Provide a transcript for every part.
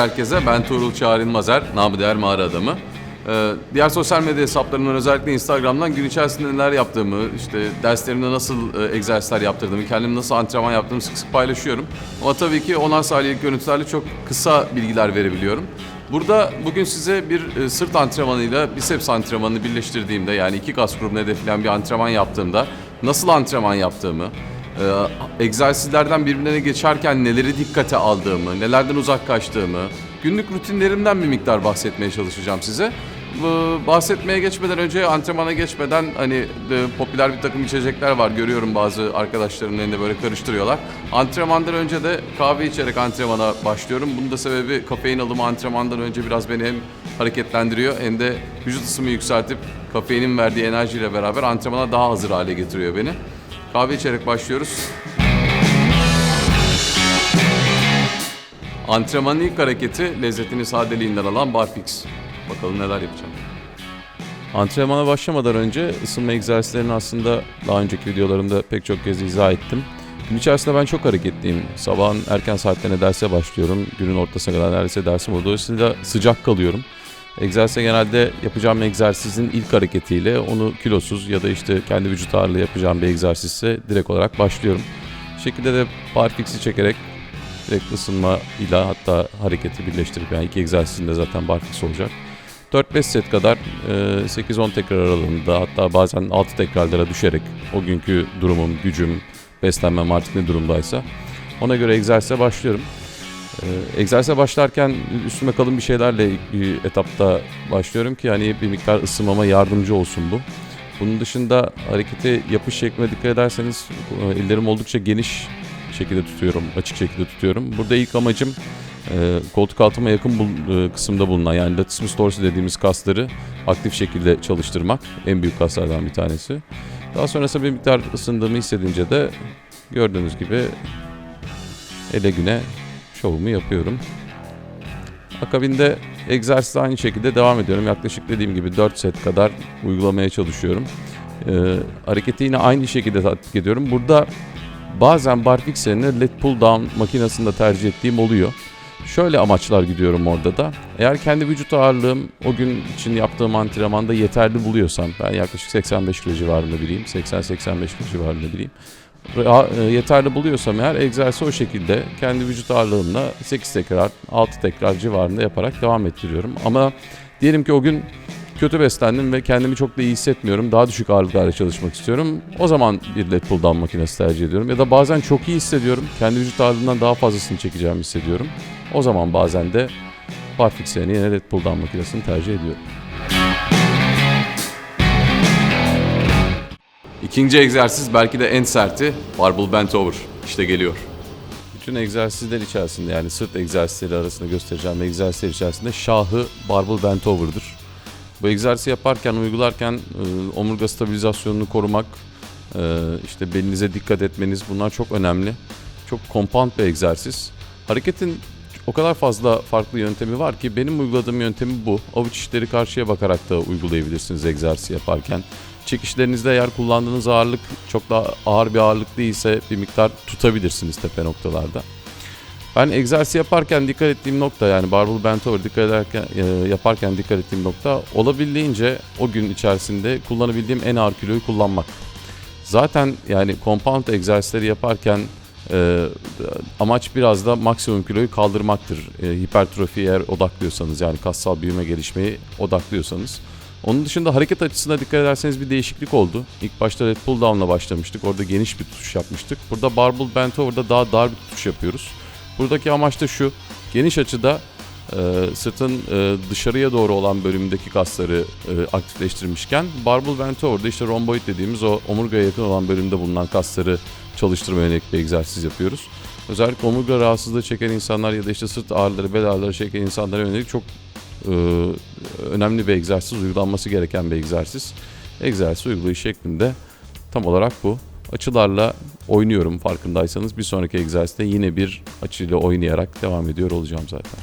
herkese. Ben Tuğrul Çağrı Mazer, namı değer mağara adamı. Ee, diğer sosyal medya hesaplarımdan özellikle Instagram'dan gün içerisinde neler yaptığımı, işte derslerimde nasıl e, egzersizler yaptırdığımı, kendim nasıl antrenman yaptığımı sık sık paylaşıyorum. Ama tabii ki 10'ar saniyelik görüntülerle çok kısa bilgiler verebiliyorum. Burada bugün size bir e, sırt antrenmanıyla biceps antrenmanını birleştirdiğimde yani iki kas grubunu hedefleyen bir antrenman yaptığımda nasıl antrenman yaptığımı, e, egzersizlerden birbirine geçerken neleri dikkate aldığımı, nelerden uzak kaçtığımı, günlük rutinlerimden bir miktar bahsetmeye çalışacağım size. Bu bahsetmeye geçmeden önce antrenmana geçmeden hani e, popüler bir takım içecekler var görüyorum bazı arkadaşlarımın elinde böyle karıştırıyorlar. Antrenmandan önce de kahve içerek antrenmana başlıyorum. Bunun da sebebi kafein alımı antrenmandan önce biraz beni hem hareketlendiriyor hem de vücut ısımı yükseltip kafeinin verdiği enerjiyle beraber antrenmana daha hazır hale getiriyor beni. Kahve içerek başlıyoruz. Antrenmanın ilk hareketi lezzetini sadeliğinden alan barfix. Bakalım neler yapacağım. Antrenmana başlamadan önce ısınma egzersizlerini aslında daha önceki videolarımda pek çok kez izah ettim. Gün içerisinde ben çok hareketliyim. Sabahın erken saatlerine derse başlıyorum. Günün ortasına kadar neredeyse dersim oluyor. Dolayısıyla sıcak kalıyorum. Egzersize genelde yapacağım egzersizin ilk hareketiyle onu kilosuz ya da işte kendi vücut ağırlığı yapacağım bir egzersizse direkt olarak başlıyorum. Bu şekilde de barfix'i çekerek direkt ısınma ile hatta hareketi birleştirip yani iki egzersizinde zaten barfix olacak. 4-5 set kadar e, 8-10 tekrar aralığında hatta bazen 6 tekrarlara düşerek o günkü durumum, gücüm, beslenmem artık ne durumdaysa ona göre egzersize başlıyorum. E, egzersize başlarken üstüme kalın bir şeylerle ilk etapta başlıyorum ki hani bir miktar ısınmama yardımcı olsun bu. Bunun dışında hareketi yapış şekline dikkat ederseniz e, ellerim oldukça geniş şekilde tutuyorum, açık şekilde tutuyorum. Burada ilk amacım e, koltuk altıma yakın bul- e, kısımda bulunan yani latissimus dorsi dediğimiz kasları aktif şekilde çalıştırmak. En büyük kaslardan bir tanesi. Daha sonrasında bir miktar ısındığımı hissedince de gördüğünüz gibi ele güne şovumu yapıyorum. Akabinde egzersiz aynı şekilde devam ediyorum. Yaklaşık dediğim gibi 4 set kadar uygulamaya çalışıyorum. Ee, hareketi yine aynı şekilde tatbik ediyorum. Burada bazen barfix yerine lat pull down makinesini tercih ettiğim oluyor. Şöyle amaçlar gidiyorum orada da. Eğer kendi vücut ağırlığım o gün için yaptığım antrenmanda yeterli buluyorsam, ben yaklaşık 85 kilo civarında biriyim, 80-85 kilo civarında biriyim. E, yeterli buluyorsam eğer egzersizi o şekilde kendi vücut ağırlığımla 8 tekrar, 6 tekrar civarında yaparak devam ettiriyorum. Ama diyelim ki o gün kötü beslendim ve kendimi çok da iyi hissetmiyorum. Daha düşük ağırlıklarla çalışmak istiyorum. O zaman bir lat pull down makinesi tercih ediyorum. Ya da bazen çok iyi hissediyorum. Kendi vücut ağırlığından daha fazlasını çekeceğimi hissediyorum. O zaman bazen de barfix yerine yine pull down makinesini tercih ediyorum. İkinci egzersiz belki de en serti barbell bent over. İşte geliyor. Bütün egzersizler içerisinde yani sırt egzersizleri arasında göstereceğim egzersizler içerisinde şahı barbell bent over'dır. Bu egzersizi yaparken, uygularken e, omurga stabilizasyonunu korumak, e, işte belinize dikkat etmeniz bunlar çok önemli. Çok compound bir egzersiz. Hareketin o kadar fazla farklı yöntemi var ki benim uyguladığım yöntemi bu. Avuç içleri karşıya bakarak da uygulayabilirsiniz egzersiz yaparken. Çekişlerinizde eğer kullandığınız ağırlık çok daha ağır bir ağırlık değilse bir miktar tutabilirsiniz tepe noktalarda. Ben egzersiz yaparken dikkat ettiğim nokta yani barbell bent over dikkat ederken e, yaparken dikkat ettiğim nokta olabildiğince o gün içerisinde kullanabildiğim en ağır kiloyu kullanmak. Zaten yani compound egzersizleri yaparken e, amaç biraz da maksimum kiloyu kaldırmaktır. E, hipertrofi eğer odaklıyorsanız yani kassal büyüme gelişmeyi odaklıyorsanız. Onun dışında hareket açısına dikkat ederseniz bir değişiklik oldu. İlk başta red pull down'la başlamıştık. Orada geniş bir tutuş yapmıştık. Burada barbell bent over'da daha dar bir tutuş yapıyoruz. Buradaki amaç da şu. Geniş açıda e, sırtın e, dışarıya doğru olan bölümündeki kasları e, aktifleştirmişken barbell bent over'da işte romboid dediğimiz o omurgaya yakın olan bölümde bulunan kasları çalıştırmaya yönelik bir egzersiz yapıyoruz. Özellikle omurga rahatsızlığı çeken insanlar ya da işte sırt ağrıları, bel ağrıları çeken insanlara yönelik çok önemli bir egzersiz, uygulanması gereken bir egzersiz. Egzersiz uygulayış şeklinde tam olarak bu. Açılarla oynuyorum farkındaysanız. Bir sonraki egzersizde yine bir açıyla oynayarak devam ediyor olacağım zaten.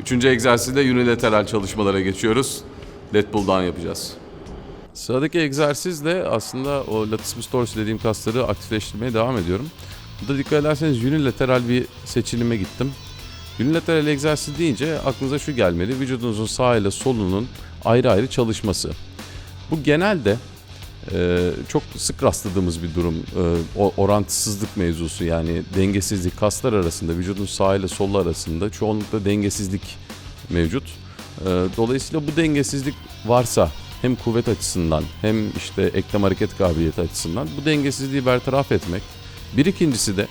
Üçüncü egzersizde unilateral çalışmalara geçiyoruz. Lat pull down yapacağız. Sıradaki egzersizle aslında o latissimus dorsi dediğim kasları aktifleştirmeye devam ediyorum. Burada dikkat ederseniz unilateral bir seçilime gittim. Unilateral egzersiz deyince aklınıza şu gelmeli. Vücudunuzun sağ ile solunun ayrı ayrı çalışması. Bu genelde e, çok sık rastladığımız bir durum. E, orantısızlık mevzusu yani dengesizlik kaslar arasında vücudun sağ ile sol arasında çoğunlukla dengesizlik mevcut. E, dolayısıyla bu dengesizlik varsa hem kuvvet açısından hem işte eklem hareket kabiliyeti açısından bu dengesizliği bertaraf etmek. Bir ikincisi de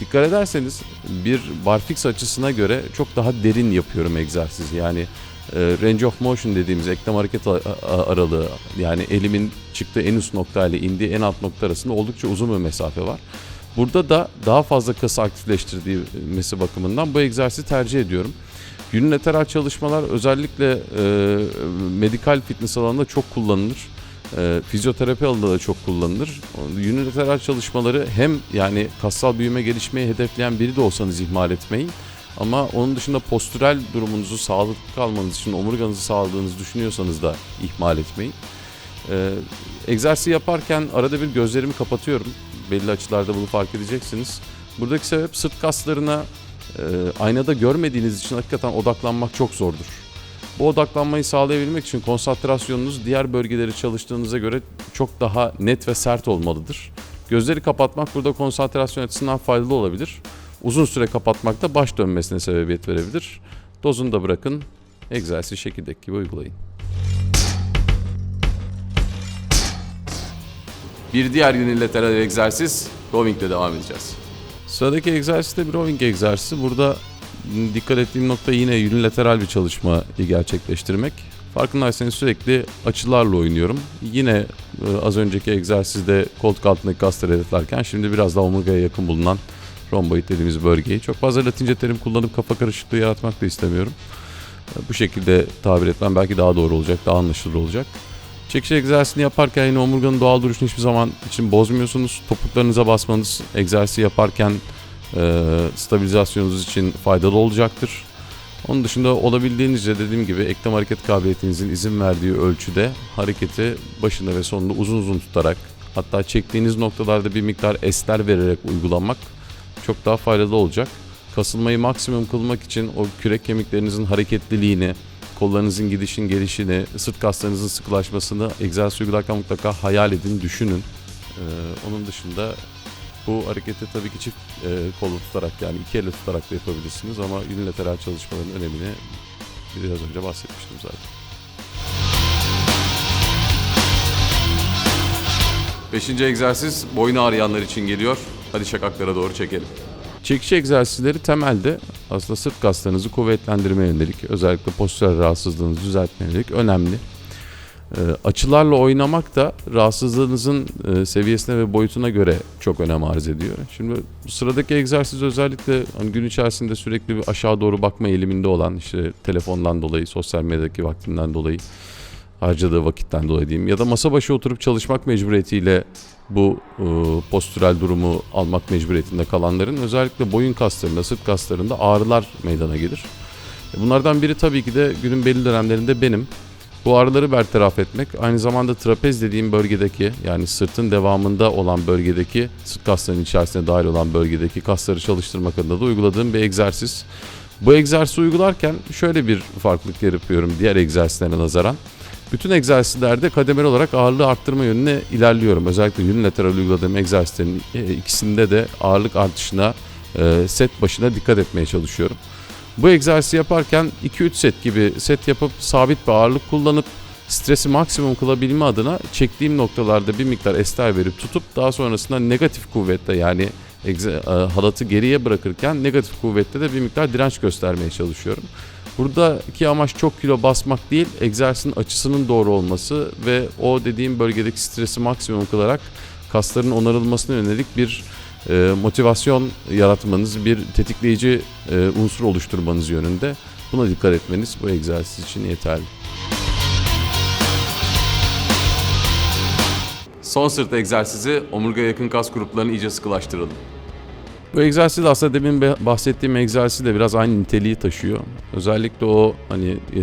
dikkat ederseniz bir barfix açısına göre çok daha derin yapıyorum egzersizi. Yani e, range of motion dediğimiz eklem hareket aralığı yani elimin çıktığı en üst nokta ile indiği en alt nokta arasında oldukça uzun bir mesafe var. Burada da daha fazla kası aktifleştirdiği bakımından bu egzersizi tercih ediyorum. Unilateral çalışmalar özellikle e, medikal fitness alanında çok kullanılır. E, fizyoterapi alanında da çok kullanılır. Unilateral çalışmaları hem yani kassal büyüme gelişmeyi hedefleyen biri de olsanız ihmal etmeyin. Ama onun dışında postürel durumunuzu sağlıklı kalmanız için omurganızı sağladığınızı düşünüyorsanız da ihmal etmeyin. Ee, egzersiz yaparken arada bir gözlerimi kapatıyorum. Belli açılarda bunu fark edeceksiniz. Buradaki sebep sırt kaslarına e, aynada görmediğiniz için hakikaten odaklanmak çok zordur. Bu odaklanmayı sağlayabilmek için konsantrasyonunuz diğer bölgeleri çalıştığınıza göre çok daha net ve sert olmalıdır. Gözleri kapatmak burada konsantrasyon açısından faydalı olabilir. Uzun süre kapatmak da baş dönmesine sebebiyet verebilir. Dozunu da bırakın, egzersiz şekildeki gibi uygulayın. Bir diğer unilateral egzersiz rowing ile devam edeceğiz. Sıradaki egzersiz de bir rowing egzersizi. Burada dikkat ettiğim nokta yine unilateral bir çalışmayı gerçekleştirmek. Farkındaysanız sürekli açılarla oynuyorum. Yine e, az önceki egzersizde koltuk altındaki kasları hedeflerken şimdi biraz daha omurgaya yakın bulunan romboid dediğimiz bölgeyi. Çok fazla latince terim kullanıp kafa karışıklığı yaratmak da istemiyorum. E, Bu şekilde tabir etmem belki daha doğru olacak, daha anlaşılır olacak. Çekiş egzersizini yaparken yine omurganın doğal duruşunu hiçbir zaman için bozmuyorsunuz. Topuklarınıza basmanız egzersizi yaparken e, stabilizasyonunuz için faydalı olacaktır. Onun dışında olabildiğinizce dediğim gibi eklem hareket kabiliyetinizin izin verdiği ölçüde hareketi başında ve sonunda uzun uzun tutarak hatta çektiğiniz noktalarda bir miktar esler vererek uygulamak çok daha faydalı olacak. Kasılmayı maksimum kılmak için o kürek kemiklerinizin hareketliliğini, kollarınızın gidişin gelişini, sırt kaslarınızın sıkılaşmasını egzersiz uygularken mutlaka hayal edin, düşünün. Ee, onun dışında bu hareketi tabii ki çift e, kolu tutarak yani iki elle tutarak da yapabilirsiniz ama unilateral çalışmaların önemini biraz önce bahsetmiştim zaten. Beşinci egzersiz boyun ağrıyanlar için geliyor. Hadi şakaklara doğru çekelim. Çekiş egzersizleri temelde aslında sırt kaslarınızı kuvvetlendirmeye yönelik, özellikle postürel rahatsızlığınızı düzeltmeye yönelik önemli. Ee, açılarla oynamak da rahatsızlığınızın e, seviyesine ve boyutuna göre çok önem arz ediyor. Şimdi sıradaki egzersiz özellikle hani gün içerisinde sürekli bir aşağı doğru bakma eğiliminde olan işte telefondan dolayı, sosyal medyadaki vaktinden dolayı harcadığı vakitten dolayı diyeyim ya da masa başı oturup çalışmak mecburiyetiyle bu e, postürel durumu almak mecburiyetinde kalanların özellikle boyun kaslarında, sırt kaslarında ağrılar meydana gelir. E, Bunlardan biri tabii ki de günün belli dönemlerinde benim. Bu ağrıları bertaraf etmek aynı zamanda trapez dediğim bölgedeki yani sırtın devamında olan bölgedeki sırt kaslarının içerisine dahil olan bölgedeki kasları çalıştırmak adına da uyguladığım bir egzersiz. Bu egzersizi uygularken şöyle bir farklılık yapıyorum diğer egzersizlere nazaran. Bütün egzersizlerde kademeli olarak ağırlığı arttırma yönüne ilerliyorum. Özellikle unilateral uyguladığım egzersizlerin e, ikisinde de ağırlık artışına, e, set başına dikkat etmeye çalışıyorum. Bu egzersizi yaparken 2-3 set gibi set yapıp sabit bir ağırlık kullanıp stresi maksimum kılabilme adına çektiğim noktalarda bir miktar ester verip tutup daha sonrasında negatif kuvvette yani e, halatı geriye bırakırken negatif kuvvette de bir miktar direnç göstermeye çalışıyorum. Buradaki amaç çok kilo basmak değil, egzersizin açısının doğru olması ve o dediğim bölgedeki stresi maksimum kılarak kasların onarılmasına yönelik bir e, motivasyon yaratmanız, bir tetikleyici e, unsur oluşturmanız yönünde. Buna dikkat etmeniz bu egzersiz için yeterli. Son sırt egzersizi omurga yakın kas gruplarını iyice sıkılaştıralım. Bu egzersiz aslında demin bahsettiğim egzersiz de biraz aynı niteliği taşıyor. Özellikle o hani e,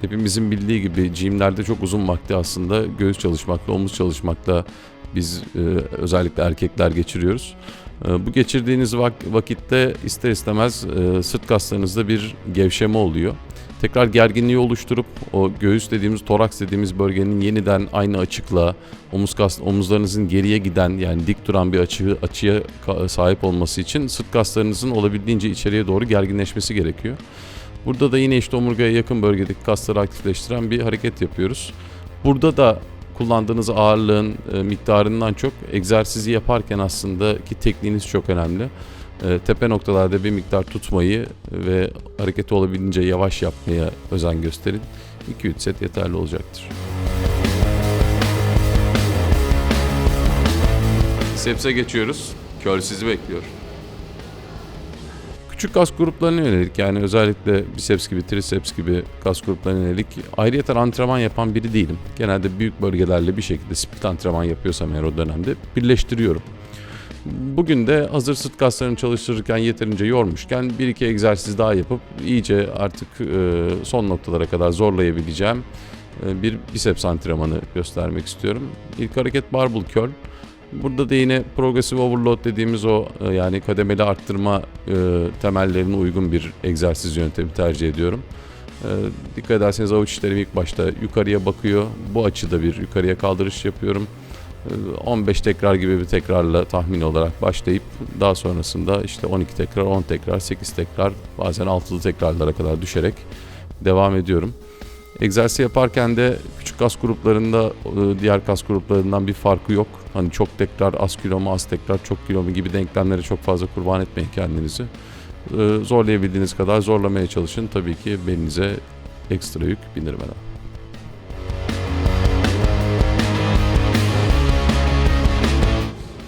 hepimizin bildiği gibi gymlerde çok uzun vakti aslında göğüs çalışmakla, omuz çalışmakla biz e, özellikle erkekler geçiriyoruz. E, Bu geçirdiğiniz vak- vakitte ister istemez e, sırt kaslarınızda bir gevşeme oluyor. Tekrar gerginliği oluşturup o göğüs dediğimiz, toraks dediğimiz bölgenin yeniden aynı açıklığa, omuz kas, omuzlarınızın geriye giden yani dik duran bir açı, açıya sahip olması için sırt kaslarınızın olabildiğince içeriye doğru gerginleşmesi gerekiyor. Burada da yine işte omurgaya yakın bölgedeki kasları aktifleştiren bir hareket yapıyoruz. Burada da kullandığınız ağırlığın e, miktarından çok egzersizi yaparken aslında ki tekniğiniz çok önemli. E, tepe noktalarda bir miktar tutmayı ve hareketi olabildiğince yavaş yapmaya özen gösterin. 2-3 set yeterli olacaktır. Sepse geçiyoruz. Curl sizi bekliyor. Küçük kas gruplarına yönelik yani özellikle biceps gibi, triceps gibi kas gruplarına yönelik ayrıyeten antrenman yapan biri değilim. Genelde büyük bölgelerle bir şekilde split antrenman yapıyorsam eğer o dönemde birleştiriyorum. Bugün de hazır sırt kaslarını çalıştırırken yeterince yormuşken bir iki egzersiz daha yapıp iyice artık e, son noktalara kadar zorlayabileceğim e, bir biceps antrenmanı göstermek istiyorum. İlk hareket barbell curl. Burada da yine progressive overload dediğimiz o e, yani kademeli arttırma e, temellerine uygun bir egzersiz yöntemi tercih ediyorum. E, dikkat ederseniz avuç içlerim ilk başta yukarıya bakıyor. Bu açıda bir yukarıya kaldırış yapıyorum. E, 15 tekrar gibi bir tekrarla tahmin olarak başlayıp daha sonrasında işte 12 tekrar, 10 tekrar, 8 tekrar bazen altılı tekrarlara kadar düşerek devam ediyorum. Egzersiz yaparken de küçük kas gruplarında e, diğer kas gruplarından bir farkı yok. Hani çok tekrar az kilo mu az tekrar çok kilo mu gibi denklemlere çok fazla kurban etmeyin kendinizi. E, Zorlayabildiğiniz kadar zorlamaya çalışın. Tabii ki belinize ekstra yük bindirmeden.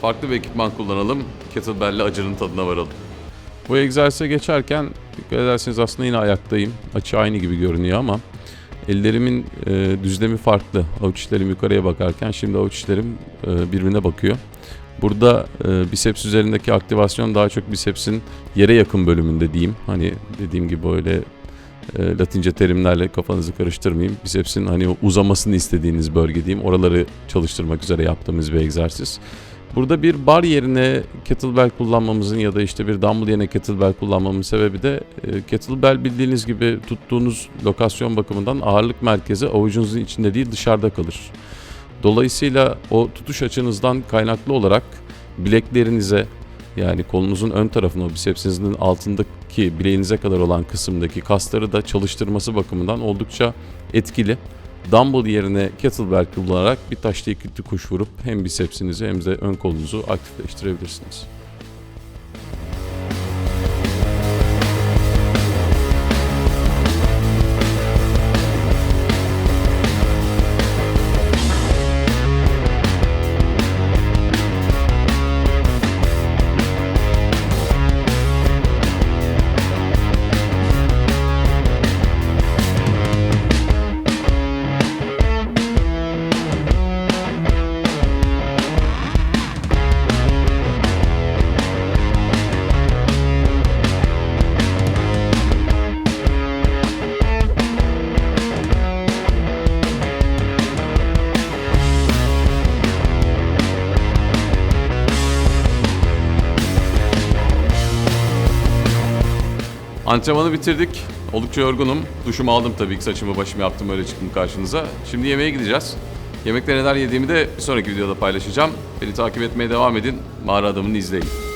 Farklı bir ekipman kullanalım. Kettlebell'le acının tadına varalım. Bu egzersize geçerken dikkat ederseniz aslında yine ayaktayım. Açı aynı gibi görünüyor ama ellerimin e, düzlemi farklı. Avuç yukarıya bakarken şimdi avuç e, birbirine bakıyor. Burada e, biceps üzerindeki aktivasyon daha çok bicepsin yere yakın bölümünde diyeyim. Hani dediğim gibi böyle e, latince terimlerle kafanızı karıştırmayayım. Bicepsin hani uzamasını istediğiniz bölge diyeyim. Oraları çalıştırmak üzere yaptığımız bir egzersiz. Burada bir bar yerine kettlebell kullanmamızın ya da işte bir dumbbell yerine kettlebell kullanmamın sebebi de e, kettlebell bildiğiniz gibi tuttuğunuz lokasyon bakımından ağırlık merkezi avucunuzun içinde değil dışarıda kalır. Dolayısıyla o tutuş açınızdan kaynaklı olarak bileklerinize yani kolunuzun ön tarafına bisepsinizin altındaki bileğinize kadar olan kısımdaki kasları da çalıştırması bakımından oldukça etkili. Dumbbell yerine kettlebell kullanarak bir taşla iki kuş vurup hem bisepsinizi hem de ön kolunuzu aktifleştirebilirsiniz. Antrenmanı bitirdik. Oldukça yorgunum. Duşumu aldım tabii ki saçımı başımı yaptım öyle çıktım karşınıza. Şimdi yemeğe gideceğiz. Yemekte neler yediğimi de bir sonraki videoda paylaşacağım. Beni takip etmeye devam edin. Mağara adamını izleyin.